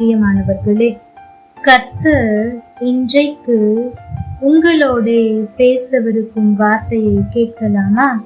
பிரியமானவர்களே கர்த்தர் இன்றைக்கு உங்களோட பேசவிருக்கும் வார்த்தையை கேட்கலாமா?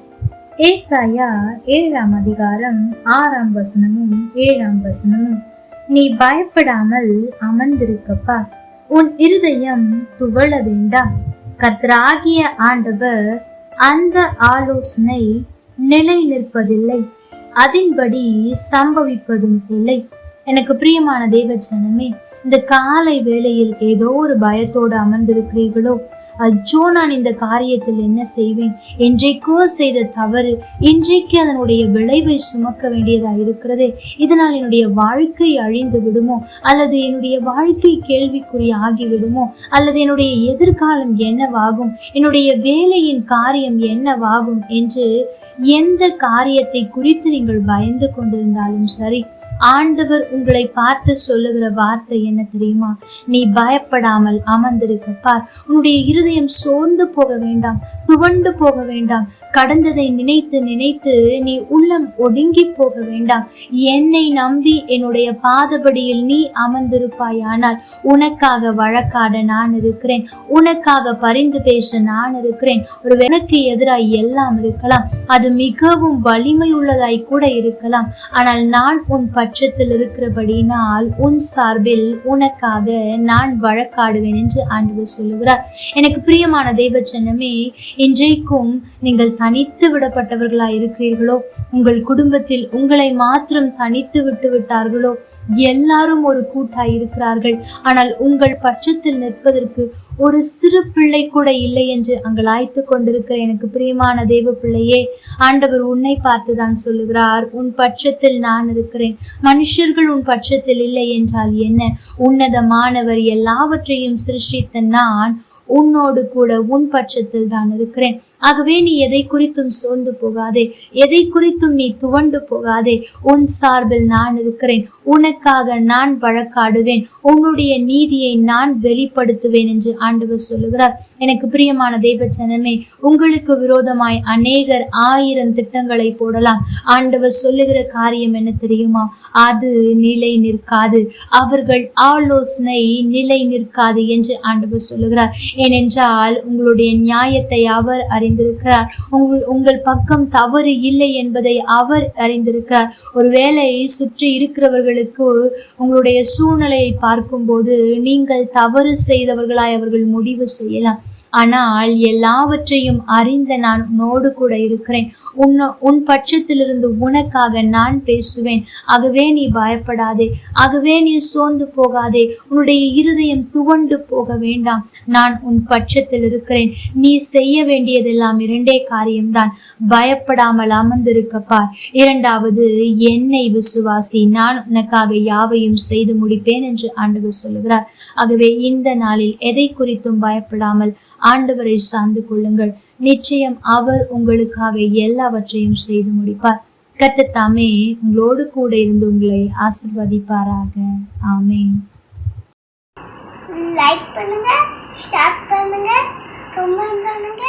ஏசாயா ஏழாம் அதிகாரம் ஆறாம் வசனமும் ஏழாம் வசனமும் நீ பயப்படாமல் அமர்ந்திருக்கப்பா. உன் இருதயம் துவள வேண்டாம். கர்த்தராகிய ஆண்டவர் அந்த ஆலோசனை நிலை நிற்பதில்லை அதன்படி சம்பவிப்பதும் இல்லை. எனக்கு பிரியமான தேவச்சனமே இந்த காலை வேளையில் ஏதோ ஒரு பயத்தோடு அமர்ந்திருக்கிறீர்களோ? அச்சோ நான் இந்த காரியத்தில் என்ன செய்வேன்? என்றைக்கோ செய்த தவறு இன்றைக்கு அதனுடைய விளைவை சுமக்க வேண்டியதா இருக்கிறதே. இதனால் என்னுடைய வாழ்க்கை அழிந்து விடுமோ? அல்லது என்னுடைய வாழ்க்கை கேள்விக்குறி ஆகிவிடுமோ? அல்லது என்னுடைய எதிர்காலம் என்னவாகும்? என்னுடைய வேலையின் காரியம் என்னவாகும்? என்று எந்த காரியத்தை குறித்து நீங்கள் பயந்து கொண்டிருந்தாலும் சரி ஆண்டவர் உங்களை பார்த்து சொல்லுகிற வார்த்தை என்ன தெரியுமா? நீ பயப்படாமல் அமர்ந்திருக்க பார். உன்னுடைய இருதயம் சோர்ந்து போக வேண்டாம் துவண்டு போக வேண்டாம். கடந்ததை நினைத்து நினைத்து நீ உள்ளம் ஒடுங்கி போக வேண்டாம். என்னை நம்பி என்னுடைய பாதபடியில் நீ அமர்ந்திருப்பாயானால் உனக்காக வழக்காட நான் இருக்கிறேன். உனக்காக பரிந்து பேச நான் இருக்கிறேன். ஒரு எனக்கு எதிராய் எல்லாம் இருக்கலாம். அது மிகவும் வலிமை உள்ளதாய் கூட இருக்கலாம். ஆனால் நான் உன் பட்சத்தில் இருக்கிறபடினால் உன் சார்பில் உனக்காக நான் வழக்காடுவேன் என்று ஆண்டவர் சொல்லுகிறார். எனக்கு பிரியமான தெய்வச்சனமே இன்றைக்கும் நீங்கள் தனித்து விடப்பட்டவர்களாய் இருக்கிறீர்களோ உங்கள் குடும்பத்தில் உங்களை மாத்திரம் தனித்து விட்டு விட்டார்களோ? எல்லாரும் ஒரு கூட்டாய் இருக்கிறார்கள். ஆனால் உங்கள் பட்சத்தில் நிற்பதற்கு ஒரு சிறு பிள்ளை கூட இல்லை என்று அங்கலாய்த்து கொண்டிருக்கிற எனக்கு பிரியமான தேவ பிள்ளையே ஆண்டவர் உன்னை பார்த்து தான் சொல்லுகிறார். உன் பட்சத்தில் நான் இருக்கிறேன். மனுஷர்கள் உன் பட்சத்தில் இல்லை என்றால் என்ன? உன்னதமானவர் எல்லாவற்றையும் சிருஷ்டித்த நான் உன்னோடு கூட உன் பட்சத்தில் தான் இருக்கிறேன். ஆகவே நீ எதை குறித்தும் சோர்ந்து போகாதே. எதை குறித்தும் நீ துவண்டு போகாதே. உன் சார்பில் நான் இருக்கிறேன். உனக்காக நான் வழக்காடுவேன். உன்னுடைய நீதியை நான் வெளிப்படுத்துவேன் என்று ஆண்டவர் சொல்லுகிறார். எனக்கு பிரியமான தெய்வ ஜனமே உங்களுக்கு விரோதமாய் அநேகர் ஆயிரம் திட்டங்களை போடலாம். ஆண்டவர் சொல்லுகிற காரியம் என்ன தெரியுமா? அது நிலை நிற்காது. அவர்கள் ஆலோசனை நிலை நிற்காது என்று ஆண்டவர் சொல்லுகிறார். ஏனென்றால் உங்களுடைய நியாயத்தை அவர் அறி அறிந்திருக்கிறார். உங்கள் உங்கள் பக்கம் தவறு இல்லை என்பதை அவர் அறிந்திருக்கிறார். ஒருவேளை சுற்றி இருக்கிறவர்களுக்கு உங்களுடைய சூழ்நிலையை பார்க்கும்போது நீங்கள் தவறு செய்தவர்களாய் அவர்கள் முடிவு செய்யலாம். ஆனால் எல்லாவற்றையும் அறிந்த நான் உன்னோடு கூட இருக்கிறேன். உன்ன உன் பட்சத்திலிருந்து உனக்காக நான் பேசுவேன். ஆகவே நீ பயப்படாதே. ஆகவே நீ சோர்ந்து போகாதே. உன்னுடைய இருதயம் துவண்டு போக வேண்டாம். நான் உன் பட்சத்தில் இருக்கிறேன். நீ செய்ய வேண்டியதெல்லாம் இரண்டே காரியம்தான். பயப்படாமல் அமர்ந்திருக்கப்பார் இரண்டாவது என்னை விசுவாசி. நான் உனக்காக யாவையும் செய்து முடிப்பேன் என்று ஆண்டவர் சொல்லுகிறார். ஆகவே இந்த நாளில் எதை குறித்தும் பயப்படாமல் ஆண்டவரை சார்ந்து கொள்ளுங்கள். நிச்சயம் அவர் உங்களுக்காக எல்லாவற்றையும் செய்து முடிப்பார். கத்த தாமே உங்களோடு கூட இருந்து உங்களை ஆசிர்வதிப்பாராக. ஆமே லைக் பண்ணுங்க ஷேர் பண்ணுங்க கமெண்ட் பண்ணுங்க.